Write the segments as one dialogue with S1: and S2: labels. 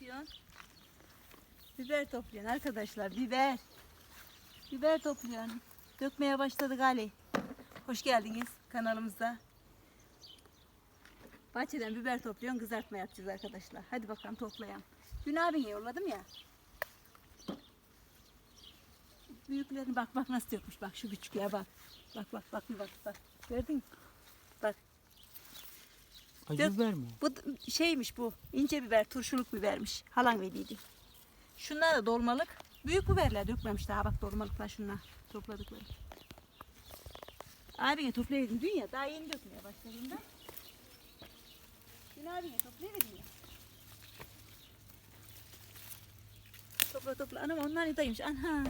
S1: topluyorsun? Biber topluyorsun arkadaşlar. Biber. Biber topluyorsun. Dökmeye başladık Ali. Hoş geldiniz kanalımıza. Bahçeden biber topluyorsun. Kızartma yapacağız arkadaşlar. Hadi bakalım toplayalım. Dün abine yolladım ya. Büyüklerini bak bak nasıl dökmüş. Bak şu küçüklüğe bak. Bak bak bak bak bak. Gördün mü? Bak.
S2: Acı biber mi?
S1: Bu şeymiş bu. ince biber, turşuluk bibermiş. Halan verdiydi. Şunlar da dolmalık. Büyük biberler dökmemiş daha bak dolmalıklar şunlar. Topladıkları. Abine toplayaydın dün ya. Daha yeni dökmeye başladığında. Dün abine toplayaydın ya. Topla topla. Anam onlar daymış. Ana.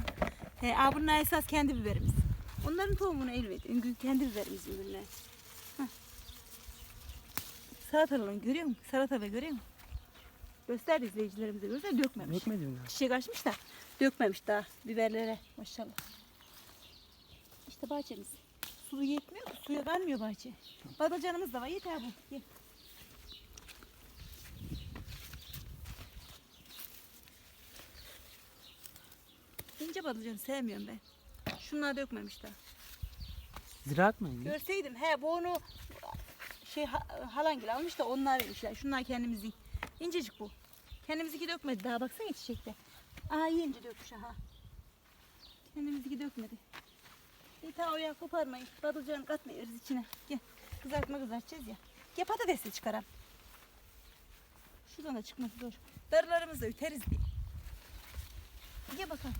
S1: He, bunlar esas kendi biberimiz. Onların tohumunu elbet. Kendi biberimiz ürünler. Salatalarını görüyor musun? Salata ve görüyor musun? Göster izleyicilerimize göster dökmemiş.
S2: Dökmedin mi?
S1: Çiçek açmış da dökmemiş daha biberlere maşallah. İşte bahçemiz. Suyu yetmiyor ki suya vermiyor bahçe. Badacanımız da var yeter bu. Ye. İnce badacanı sevmiyorum ben. Şunlar dökmemiş daha.
S2: Ziraat mı?
S1: Görseydim he bu onu şey ha, halangil almış da onlar vermişler. Şunlar kendimizin. İncecik bu. Kendimizinki dökmedi daha baksana çiçekte. Aa ince dökmüş aha. Kendimizinki dökmedi. Bir tane oya koparmayın. Badılcanı katmıyoruz içine. Gel. Kızartma kızartacağız ya. Gel patates de çıkaram. Şuradan da çıkması zor. Darılarımızı da üteriz diye. Gel bakalım.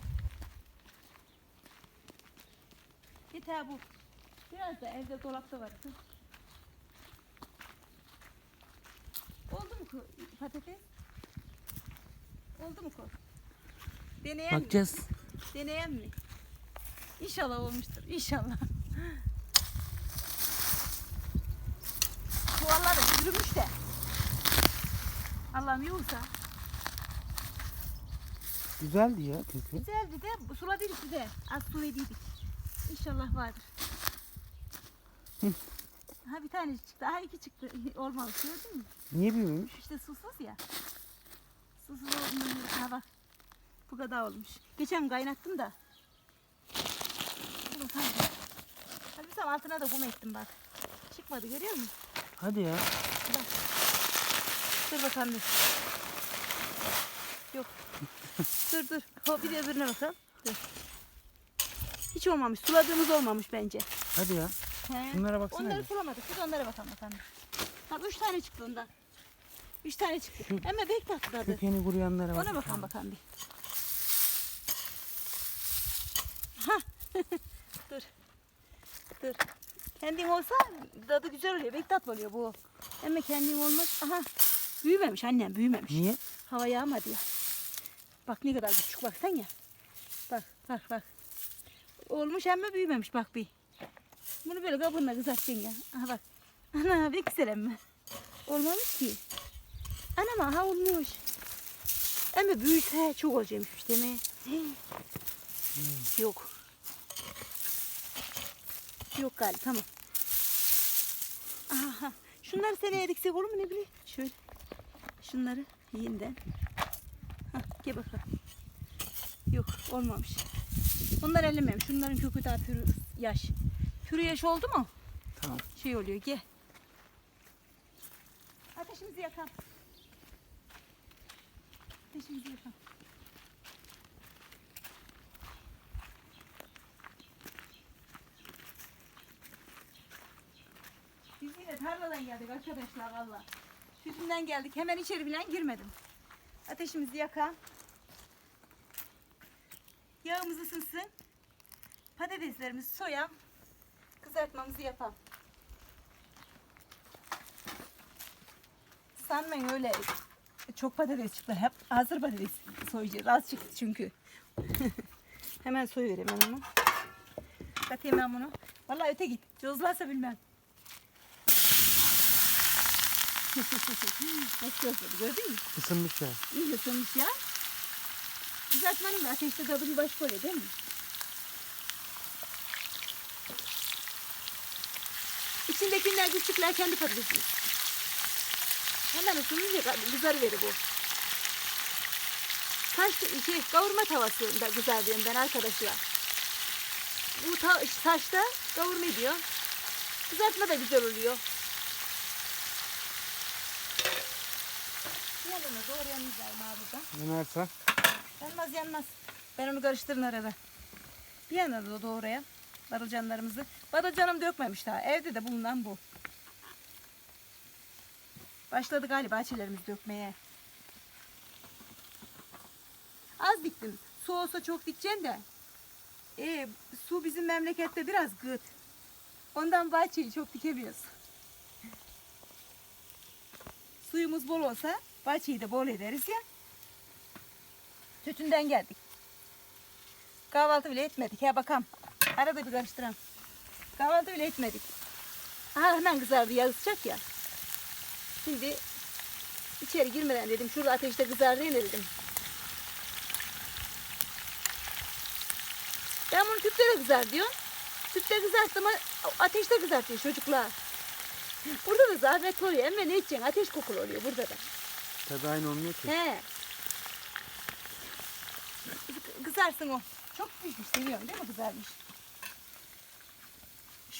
S1: Yeter bu. Biraz da evde dolapta var. Hı. Oldu mu ku- patates? Oldu mu ko? Deneyen mi?
S2: Bakacağız.
S1: Deneyen mi? İnşallah olmuştur. İnşallah. Çuvallar da çürümüş de. Allah'ım yoksa.
S2: Güzeldi ya kökü.
S1: Güzeldi de suladıydık bir de. Az su ediydik. İnşallah vardır.
S2: Hı.
S1: Ha bir tane çıktı. Ha iki çıktı. Olmamış gördün mü?
S2: Niye büyümemiş?
S1: İşte susuz ya. Susuz olmuyor. Ha bak. Bu kadar olmuş. Geçen kaynattım da. Dur bakalım. Hadi zaman altına da kum ettim bak. Çıkmadı görüyor musun?
S2: Hadi ya.
S1: Bak. Dur bakalım bir. Yok. dur dur. Ho, bir de öbürüne bakalım. Dur. Hiç olmamış. Suladığımız olmamış bence.
S2: Hadi ya.
S1: He.
S2: Şunlara baksana.
S1: Onları
S2: bir.
S1: Biz onlara bakalım bakalım. Bak üç tane çıktı ondan. Üç tane çıktı.
S2: Şu-
S1: Ama bek tatlıdı.
S2: Kökeni kuruyanlara bak.
S1: Ona bakalım bakalım bir. Ha. dur. Dur. Kendin olsa tadı güzel oluyor. Bek tatlı oluyor bu. Ama kendin olmaz. Aha. Büyümemiş annem büyümemiş.
S2: Niye?
S1: Hava yağmadı ya. Bak ne kadar küçük baksan ya. Bak bak bak. Olmuş ama büyümemiş bak bir. Bunu böyle kabınla kızartacaksın ya. Aha bak. Ana bir ama. Olmamış ki. Anam aha olmuş. Ama büyüse çok olacakmış değil mi? Yok. Yok galiba tamam. Aha. Şunları seneye diksek olur mu ne bileyim? Şöyle. Şunları yeniden. Hah, gel bakalım. Yok olmamış. Bunlar ellemem. Şunların kökü daha pürü yaş. Pürü yaş oldu mu?
S2: Tamam.
S1: Şey oluyor gel. Ateşimizi yakalım. Ateşimizi yakalım. Biz yine tarladan geldik arkadaşlar valla. Sütünden geldik. Hemen içeri bilen girmedim. Ateşimizi yakalım. Yağımız ısınsın. Patateslerimizi soyalım. Kızartmamızı yapalım. Sanmayın öyle çok patates çıktı. Hep hazır patates soyacağız. Az çıktı çünkü. hemen soyuvereyim ben onu. Katayım ben bunu. Vallahi öte git. Cozlarsa bilmem. Nasıl gözledi gördün mü?
S2: Isınmış ya.
S1: İyi ısınmış ya. Kızartmanın da ateşte tadı bir başka oluyor değil mi? İçindekiler küçükler kendi patatesi. Hemen ısınınca kızarıverir bu. taş şey kavurma tavasında kızartıyorum ben arkadaşlar. Bu ta, taşta kavurma ediyor. Kızartma da güzel oluyor. Yanına doğrayanımız var ma burada.
S2: Yanarsa
S1: Yanmaz yanmaz. Ben onu karıştırın arada. Bir yana da doğraya barılcanlarımızı. Barılcanım dökmemiş daha. Evde de bulunan bu. Başladı galiba bahçelerimizi dökmeye. Az diktim. Su olsa çok dikeceksin de. Ee, su bizim memlekette biraz gıt. Ondan bahçeyi çok dikemiyoruz. Suyumuz bol olsa bahçeyi de bol ederiz ya. Tütünden geldik. Kahvaltı bile etmedik. Ya bakalım. Arada bir karıştıram. Kahvaltı bile etmedik. Aha hemen kızardı yağı ya. Şimdi içeri girmeden dedim şurada ateşte kızardı ya dedim. Ben bunu tüpte de kızar diyor. Tüpte kızarttım ama ateşte kızartıyor çocuklar. Burada da zahmetli oluyor. Ama ne edeceksin? Ateş kokulu oluyor burada da.
S2: tadı aynı olmuyor ki.
S1: He. Kızarsın o. Çok pişmiş seviyorum değil mi kızarmış?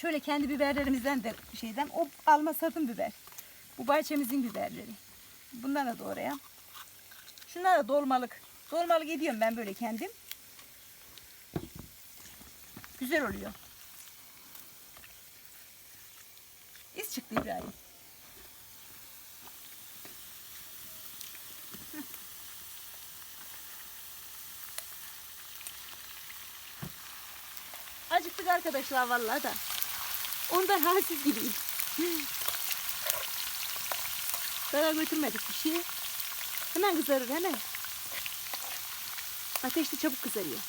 S1: Şöyle kendi biberlerimizden de şeyden o alma satın biber. Bu bahçemizin biberleri. Bundan da doğrayayım. Şunlar da dolmalık. Dolmalık ediyorum ben böyle kendim. Güzel oluyor. İz çıktı İbrahim. Acıktık arkadaşlar vallahi da. Ondan halsiz gibiyim. Daha götürmedik bir şey. Hemen kızarır hemen. Ateşte çabuk kızarıyor.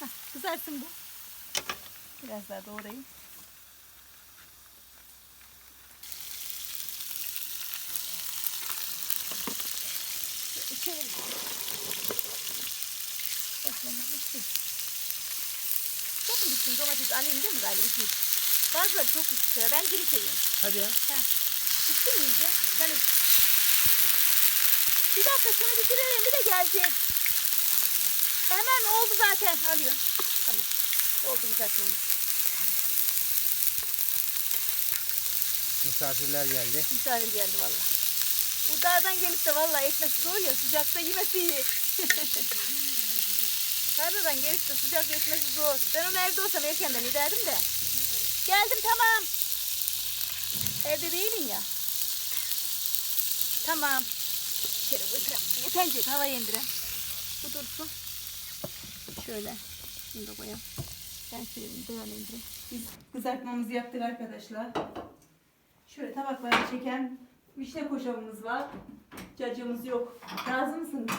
S1: Hah, kızarsın bu. Biraz daha doğrayayım. Çevir. Çok mu düştün domates alayım değil mi galiba? İki. Bazıları çok düştü. Ben geri seviyorum.
S2: Hadi ya.
S1: Ha. Düştün mü iyice? Sen üst. Bir dakika şunu bitirelim bir de gelecek. Hemen oldu zaten. Alıyorum. Tamam. Oldu güzeltmemiz.
S2: Misafirler geldi.
S1: Misafir geldi valla. Bu dağdan gelip de valla etmesi zor ya sıcakta yemesi iyi. Tarladan gelip de sıcak etmesi zor. Ben onu evde olsam erkenden ederdim de. Geldim tamam. Evde değilim ya. Tamam. Şöyle havaya indireyim. Bu dursun. Şöyle. Şunu da koyayım. Ben şöyle böyle indireyim. Biz kızartmamızı yaptık arkadaşlar. Şöyle tabaklara çeken vişne koşamımız var. Cacığımız yok. Razı mısınız?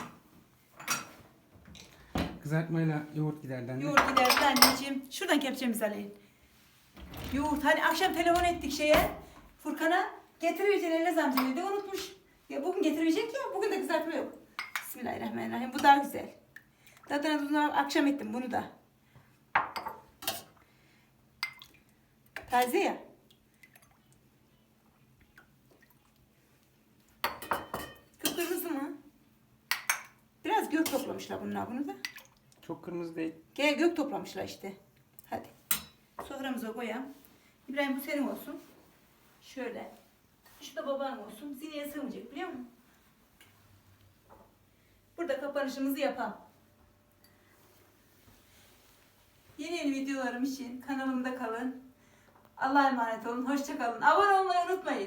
S2: Kızartmayla yoğurt giderdi anne.
S1: Yoğurt giderdi anneciğim. Şuradan kepçemizi alayım. Yoğurt. Hani akşam telefon ettik şeye. Furkan'a. Getirmeyeceksin Enes amca dedi. Unutmuş. Ya bugün getirmeyecek ya. Bugün de kızartma yok. Bismillahirrahmanirrahim. Bu daha güzel. Zaten bunu akşam ettim bunu da. Taze ya. Kıpkırmızı mı? Biraz gök toplamışlar bunlar bunu da.
S2: Çok kırmızı değil.
S1: Gel gök toplamışlar işte. Hadi. Soframıza koyalım. İbrahim bu senin olsun. Şöyle. Şu da baban olsun. Zineye sığmayacak biliyor musun? Burada kapanışımızı yapalım. Yeni yeni videolarım için kanalımda kalın. Allah'a emanet olun. Hoşça kalın. Abone olmayı unutmayın.